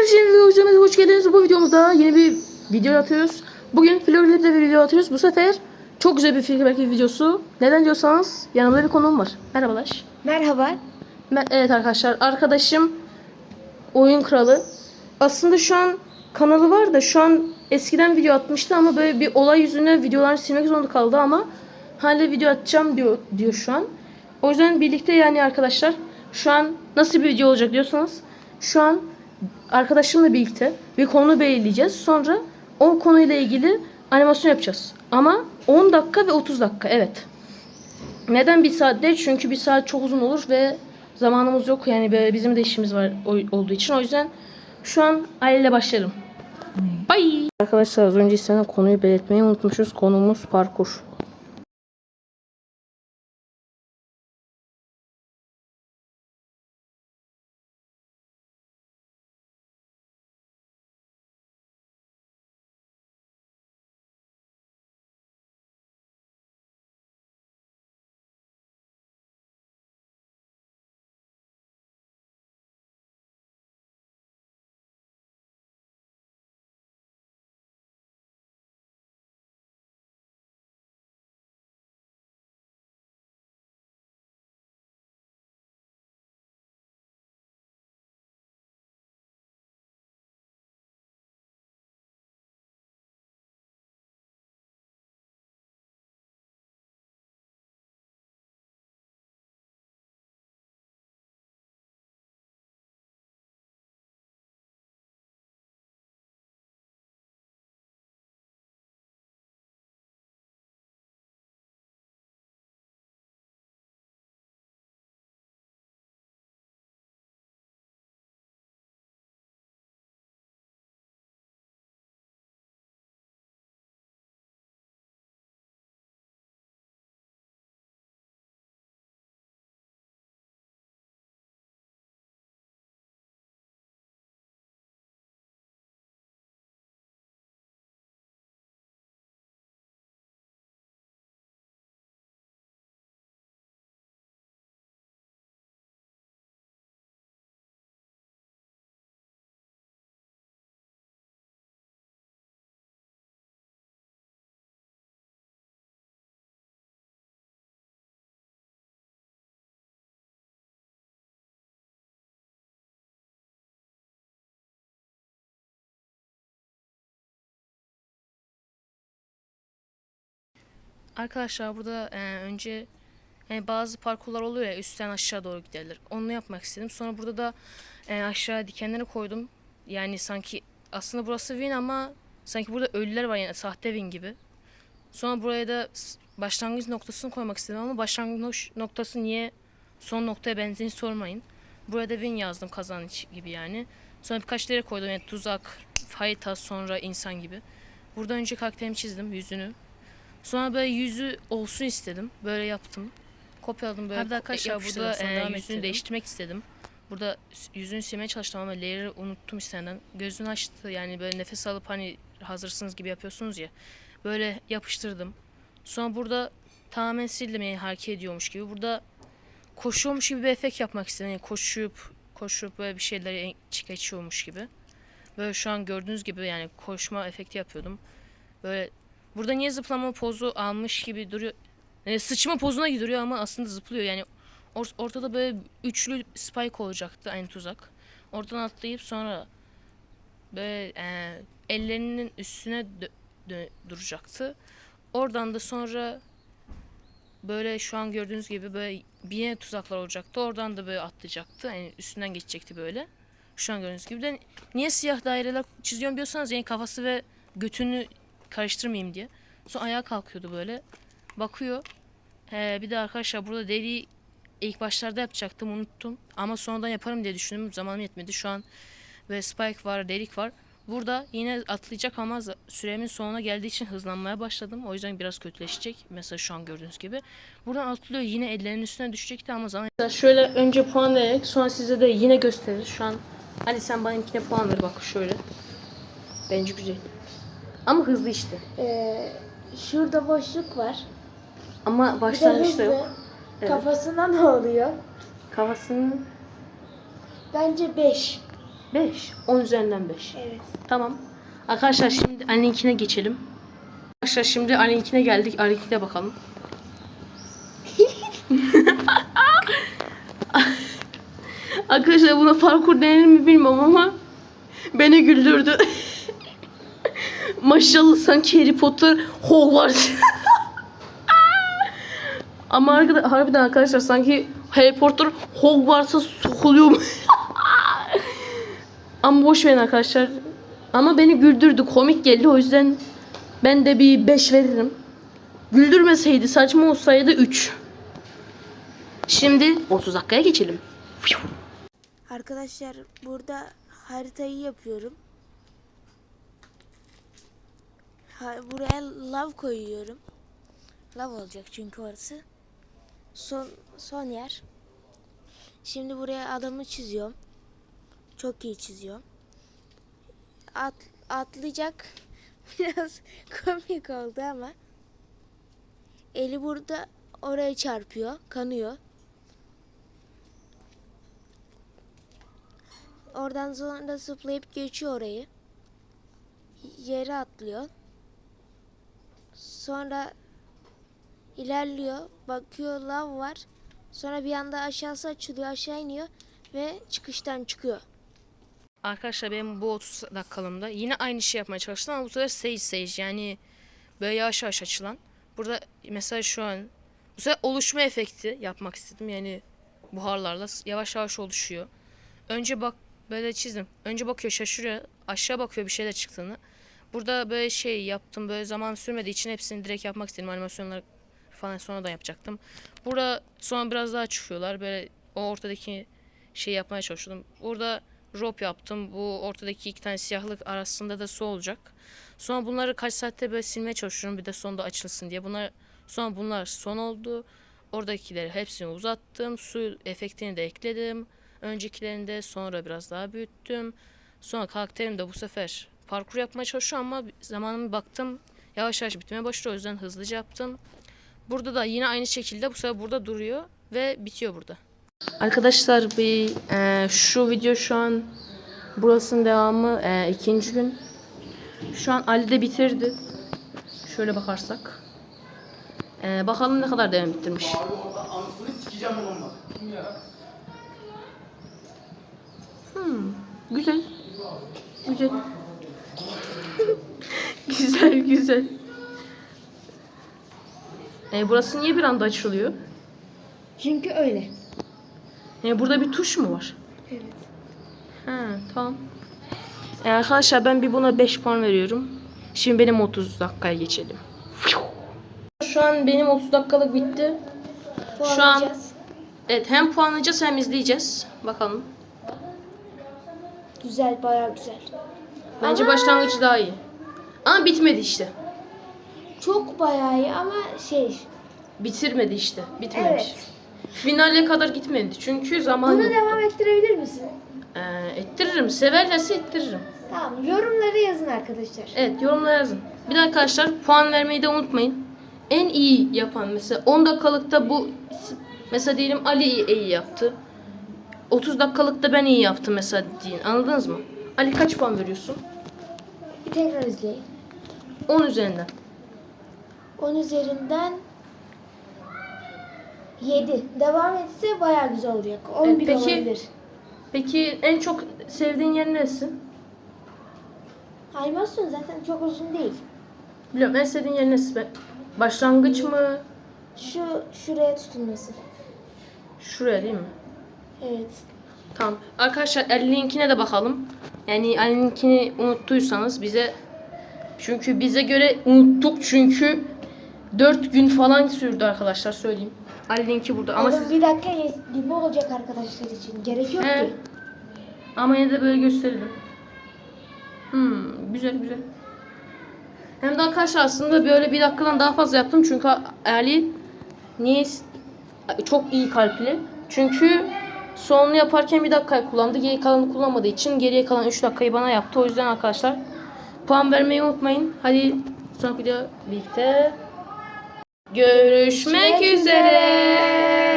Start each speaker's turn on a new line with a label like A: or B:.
A: arkadaşlar videomuza hoş geldiniz. Bu videomuzda yeni bir video atıyoruz. Bugün Florida'da bir video atıyoruz. Bu sefer çok güzel bir feedback videosu. Neden diyorsanız yanımda bir konuğum var. Merhabalar.
B: Merhaba.
A: Ben, evet arkadaşlar arkadaşım oyun kralı. Aslında şu an kanalı var da şu an eskiden video atmıştı ama böyle bir olay yüzüne videolarını silmek zorunda kaldı ama hala video atacağım diyor diyor şu an. O yüzden birlikte yani arkadaşlar şu an nasıl bir video olacak diyorsanız şu an arkadaşımla birlikte bir konu belirleyeceğiz. Sonra o konuyla ilgili animasyon yapacağız. Ama 10 dakika ve 30 dakika evet. Neden bir saat değil? Çünkü bir saat çok uzun olur ve zamanımız yok. Yani bizim de işimiz var olduğu için. O yüzden şu an aileyle başlarım. Bye. Arkadaşlar az önce istenen konuyu belirtmeyi unutmuşuz. Konumuz parkur. Arkadaşlar burada e, önce yani bazı parkurlar oluyor ya üstten aşağı doğru giderler. Onu yapmak istedim. Sonra burada da e, aşağı dikenleri koydum. Yani sanki aslında burası Win ama sanki burada ölüler var yani sahte Win gibi. Sonra buraya da başlangıç noktasını koymak istedim ama başlangıç noktası niye son noktaya benzediğini sormayın. Buraya da Win yazdım kazanç gibi yani. Sonra birkaç yere koydum yani tuzak, hayta sonra insan gibi. Burada önce karakterimi çizdim yüzünü. Sonra böyle yüzü olsun istedim. Böyle yaptım. Kopyaladım böyle.
B: Hadi arkadaşlar, burada, e,
A: yüzünü değiştirmek istedim. Burada yüzünü silmeye çalıştım ama layer'ı unuttum istenden. Gözünü açtı yani böyle nefes alıp hani hazırsınız gibi yapıyorsunuz ya. Böyle yapıştırdım. Sonra burada tamamen sildim yani hareket ediyormuş gibi. Burada koşuyormuş gibi bir efekt yapmak istedim. Yani koşup koşup böyle bir şeyleri geçiyormuş gibi. Böyle şu an gördüğünüz gibi yani koşma efekti yapıyordum. Böyle burada niye zıplama pozu almış gibi duruyor. Yani sıçma pozuna duruyor ama aslında zıplıyor. Yani or- ortada böyle üçlü spike olacaktı aynı tuzak. Oradan atlayıp sonra böyle e, ellerinin üstüne duracaktı. Oradan da sonra böyle şu an gördüğünüz gibi böyle bir tuzaklar olacaktı. Oradan da böyle atlayacaktı. Yani üstünden geçecekti böyle. Şu an gördüğünüz gibi de niye siyah daireler çiziyorum diyorsanız yani kafası ve götünü karıştırmayayım diye. Sonra ayağa kalkıyordu böyle. Bakıyor. Ee, bir de arkadaşlar burada deliği ilk başlarda yapacaktım unuttum. Ama sonradan yaparım diye düşündüm. Zamanım yetmedi. Şu an ve spike var, delik var. Burada yine atlayacak ama süremin sonuna geldiği için hızlanmaya başladım. O yüzden biraz kötüleşecek. Mesela şu an gördüğünüz gibi. Buradan atlıyor yine ellerinin üstüne düşecekti ama zaman... Şöyle önce puan vererek sonra size de yine gösterir. Şu an hadi sen benimkine puan ver bak şöyle. Bence güzel. Ama hızlı işte.
B: Ee, şurada boşluk var.
A: Ama başlangıçta yok. Evet.
B: Kafasına ne oluyor?
A: Kafasının
B: Bence 5.
A: 5. 10 üzerinden 5.
B: Evet.
A: Tamam. Arkadaşlar şimdi Ali'ninkine geçelim. Arkadaşlar şimdi Ali'ninkine geldik. Ali'ninkine bakalım. Arkadaşlar buna parkur denir mi bilmem ama beni güldürdü. Maşallah sanki Harry Potter Hogwarts. ama arkada, harbiden arkadaşlar sanki Harry Potter Hogwarts'a sokuluyor. ama boş verin arkadaşlar. Ama beni güldürdü. Komik geldi. O yüzden ben de bir 5 veririm. Güldürmeseydi, saçma olsaydı 3. Şimdi 30 dakikaya geçelim.
B: Arkadaşlar burada haritayı yapıyorum. Buraya lav koyuyorum. Lav olacak çünkü orası. Son son yer. Şimdi buraya adamı çiziyorum. Çok iyi çiziyorum. At, atlayacak. Biraz komik oldu ama. Eli burada oraya çarpıyor, kanıyor. Oradan sonra zıplayıp geçiyor orayı. Yere atlıyor. Sonra ilerliyor. Bakıyor lav var. Sonra bir anda aşağısı açılıyor. Aşağı iniyor ve çıkıştan çıkıyor.
A: Arkadaşlar benim bu 30 dakikalığımda yine aynı şey yapmaya çalıştım ama bu sefer sage sage yani böyle yavaş yavaş açılan. Burada mesela şu an bu sefer oluşma efekti yapmak istedim yani buharlarla yavaş yavaş oluşuyor. Önce bak böyle çizdim. Önce bakıyor şaşırıyor. Aşağı bakıyor bir şeyler çıktığını. Burada böyle şey yaptım. Böyle zaman sürmediği için hepsini direkt yapmak istedim. Animasyonları falan sonra da yapacaktım. Burada sonra biraz daha çıkıyorlar. Böyle o ortadaki şey yapmaya çalıştım. Burada rope yaptım. Bu ortadaki iki tane siyahlık arasında da su olacak. Sonra bunları kaç saatte böyle silmeye çalışıyorum. Bir de sonda açılsın diye. Bunlar sonra bunlar son oldu. Oradakileri hepsini uzattım. Su efektini de ekledim. Öncekilerinde sonra biraz daha büyüttüm. Sonra karakterim de bu sefer parkur yapmaya çalışıyor ama zamanıma baktım yavaş yavaş bitmeye başlıyor. O yüzden hızlıca yaptım. Burada da yine aynı şekilde bu sefer burada duruyor ve bitiyor burada. Arkadaşlar bir e, şu video şu an burasının devamı e, ikinci gün. Şu an Ali de bitirdi. Şöyle bakarsak. E, bakalım ne kadar devam bitirmiş.
C: Abi orada anasını sikeceğim onunla.
A: Hmm, güzel. Güzel. Güzel. E, burası niye bir anda açılıyor?
B: Çünkü öyle.
A: E, burada bir tuş mu var?
B: Evet.
A: Ha, tamam. E, arkadaşlar ben bir buna 5 puan veriyorum. Şimdi benim 30 dakikaya geçelim. Şu an benim 30 dakikalık bitti. Şu an evet hem puanlayacağız hem izleyeceğiz. Bakalım.
B: Güzel, bayağı güzel.
A: Bence
B: Ama-
A: başlangıcı daha iyi. Ama bitmedi işte.
B: Çok bayağı iyi ama şey.
A: Bitirmedi işte. Bitmemiş.
B: Evet.
A: Finale kadar gitmedi. Çünkü zaman
B: Bunu devam ettirebilir misin?
A: Ee, ettiririm. Severlerse ettiririm.
B: Tamam, yorumları yazın arkadaşlar.
A: Evet yorumlara yazın. Bir de arkadaşlar puan vermeyi de unutmayın. En iyi yapan mesela 10 dakikalıkta bu mesela diyelim Ali iyi, iyi yaptı. 30 dakikalıkta ben iyi yaptım mesela deyin. Anladınız mı? Ali kaç puan veriyorsun?
B: Tekrar izleyin.
A: 10 üzerinden.
B: 10 üzerinden 7. Devam etse bayağı güzel olacak. 11
A: Evet, peki-
B: olabilir.
A: Peki en çok sevdiğin yer neresi?
B: Animasyon zaten çok uzun değil.
A: Biliyorum en sevdiğin yer neresi? be? Başlangıç mı?
B: Şu şuraya tutunması.
A: Şuraya değil mi?
B: Evet.
A: Tamam. Arkadaşlar Ali'ninkine de bakalım. Yani Ali'ninkini unuttuysanız bize çünkü bize göre unuttuk çünkü 4 gün falan sürdü arkadaşlar söyleyeyim. Ali'ninki burada ama siz
B: bir dakika gibi olacak arkadaşlar için. Gerek yok
A: He.
B: ki.
A: ama yine de böyle gösterelim. Hmm, güzel güzel. Hem de arkadaşlar aslında böyle bir dakikadan daha fazla yaptım çünkü Ali niye çok iyi kalpli. Çünkü sonunu yaparken bir dakika kullandı. Geri kalanı kullanmadığı için geriye kalan 3 dakikayı bana yaptı. O yüzden arkadaşlar puan vermeyi unutmayın. Hadi sonraki video birlikte
B: görüşmek
A: üzere.
B: üzere.